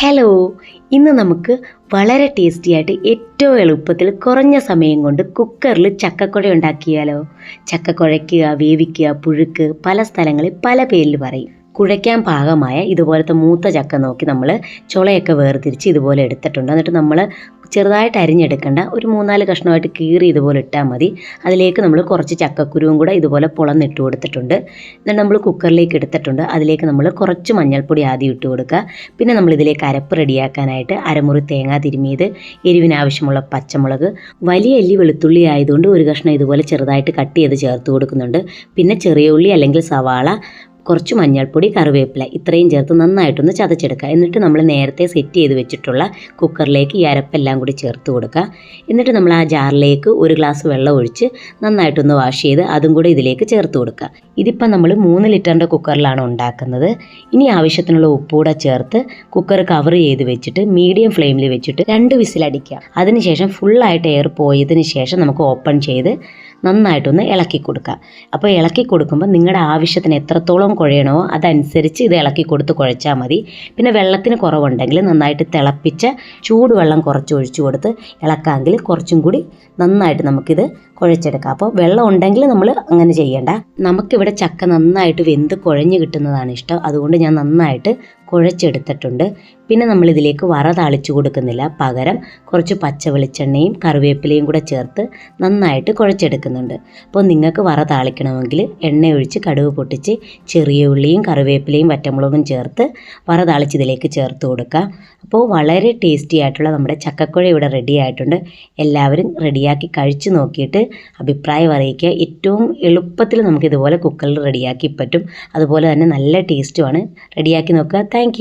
Hello ഇന്ന് നമുക്ക് വളരെ ടേസ്റ്റി ആയിട്ട് ഏറ്റവും എളുപ്പത്തിൽ കുറഞ്ഞ സമയം കൊണ്ട് കുക്കറിൽ ചക്കക്കുഴ ഉണ്ടാക്കിയാലോ. ചക്കക്കുഴയ്ക്കുക വേവിക്കുക പുഴുക്ക് പല സ്ഥലങ്ങളിൽ പല പേരിൽ പറയും. കുഴയ്ക്കാൻ പാകമായ ഇതുപോലത്തെ മൂത്ത ചക്ക നോക്കി നമ്മൾ ചുളയൊക്കെ വേർതിരിച്ച് ഇതുപോലെ എടുത്തിട്ടുണ്ട്. എന്നിട്ട് നമ്മൾ ചെറുതായിട്ട് അരിഞ്ഞെടുക്കേണ്ട. ഒരു മൂന്നാൽ കഷ്ണമായിട്ട് കീറി ഇതുപോലെ ഇട്ടാൽ മതി. അതിലേക്ക് നമ്മൾ കുറച്ച് ചക്കക്കുരുവും കൂടെ ഇതുപോലെ പുളന്നിട്ട് കൊടുത്തിട്ടുണ്ട്. എന്നിട്ട് നമ്മൾ കുക്കറിലേക്ക് എടുത്തിട്ടുണ്ട്. അതിലേക്ക് നമ്മൾ കുറച്ച് മഞ്ഞൾപ്പൊടി ആദ്യം ഇട്ട് കൊടുക്കുക. പിന്നെ നമ്മൾ ഇതിലേക്ക് അരപ്പ് റെഡിയാക്കാനായിട്ട് അരമുറി തേങ്ങ തിരുമിയത് എരിവിനാവശ്യമുള്ള പച്ചമുളക് വലിയ എല്ലി വെളുത്തുള്ളി ആയതുകൊണ്ട് ഒരു കഷ്ണം ഇതുപോലെ ചെറുതായിട്ട് കട്ട് ചെയ്ത് ചേർത്ത് കൊടുക്കുന്നുണ്ട്. പിന്നെ ചെറിയ ഉള്ളി അല്ലെങ്കിൽ സവാള കുറച്ച് മഞ്ഞൾപ്പൊടി കറിവേപ്പില ഇത്രയും ചേർത്ത് നന്നായിട്ടൊന്ന് ചതച്ചെടുക്കുക. എന്നിട്ട് നമ്മൾ നേരത്തെ സെറ്റ് ചെയ്ത് വെച്ചിട്ടുള്ള കുക്കറിലേക്ക് ഈ അരപ്പെല്ലാം കൂടി ചേർത്ത് കൊടുക്കുക. എന്നിട്ട് നമ്മൾ ആ ജാറിലേക്ക് ഒരു ഗ്ലാസ് വെള്ളം ഒഴിച്ച് നന്നായിട്ടൊന്ന് വാഷ് ചെയ്ത് അതും കൂടി ഇതിലേക്ക് ചേർത്ത് കൊടുക്കുക. ഇതിപ്പോൾ നമ്മൾ മൂന്ന് ലിറ്ററിന്റെ കുക്കറിലാണ് ഉണ്ടാക്കുന്നത്. ഇനി ആവശ്യത്തിനുള്ള ഉപ്പൂടെ ചേർത്ത് കുക്കർ കവർ ചെയ്ത് വെച്ചിട്ട് മീഡിയം ഫ്ലെയിമിൽ വെച്ചിട്ട് രണ്ട് വിസിലടിക്കുക അതിനുശേഷം ഫുള്ളായിട്ട് എയർ പോയതിന് ശേഷം നമുക്ക് ഓപ്പൺ ചെയ്ത് നന്നായിട്ടൊന്ന് ഇളക്കി കൊടുക്കുക. അപ്പോൾ ഇളക്കി കൊടുക്കുമ്പോൾ നിങ്ങളുടെ ആവശ്യത്തിന് എത്രത്തോളം കുഴയണോ? അതനുസരിച്ച് ഇത് ഇളക്കി കൊടുത്ത് കുഴച്ചാൽ മതി. പിന്നെ വെള്ളത്തിന് കുറവുണ്ടെങ്കിൽ നന്നായിട്ട് തിളപ്പിച്ച ചൂടുവെള്ളം കുറച്ച് ഒഴിച്ചു കൊടുത്ത് ഇളക്കാമെങ്കിൽ കുറച്ചും കൂടി നന്നായിട്ട് നമുക്കിത് കുഴച്ചെടുക്കാം. അപ്പോൾ വെള്ളം ഉണ്ടെങ്കിൽ നമ്മൾ അങ്ങനെ ചെയ്യേണ്ട. നമുക്കിവിടെ ചക്ക നന്നായിട്ട് വെന്ത് കുഴഞ്ഞ് കിട്ടുന്നതാണ് ഇഷ്ടം. അതുകൊണ്ട് ഞാൻ നന്നായിട്ട് കുഴച്ചെടുത്തിട്ടുണ്ട്. പിന്നെ നമ്മൾ ഇതിലേക്ക് വറ താളിച്ചു കൊടുക്കുന്നില്ല. പകരം കുറച്ച് പച്ച വെളിച്ചെണ്ണയും കറിവേപ്പിലയും കൂടെ ചേർത്ത് നന്നായിട്ട് കുഴച്ചെടുക്കുന്നുണ്ട്. അപ്പോൾ നിങ്ങൾക്ക് വറ താളിക്കണമെങ്കിൽ എണ്ണ ഒഴിച്ച് കടുക് പൊട്ടിച്ച് ചെറിയ ഉള്ളിയും കറിവേപ്പിലയും വറ്റമുളകും ചേർത്ത് വറ താളിച്ച് ഇതിലേക്ക് ചേർത്ത് കൊടുക്കുക. അപ്പോൾ വളരെ ടേസ്റ്റി ആയിട്ടുള്ള നമ്മുടെ ചക്കക്കുഴ ഇവിടെ റെഡി ആയിട്ടുണ്ട്. എല്ലാവരും റെഡിയാക്കി കഴിച്ചു നോക്കിയിട്ട് അഭിപ്രായം അറിയിക്കുക. ഏറ്റവും എളുപ്പത്തിൽ നമുക്ക് ഇതുപോലെ കുക്കറിൽ റെഡിയാക്കി പറ്റും. അതുപോലെ തന്നെ നല്ല ടേസ്റ്റുമാണ്. റെഡിയാക്കി നോക്കുക. താങ്ക്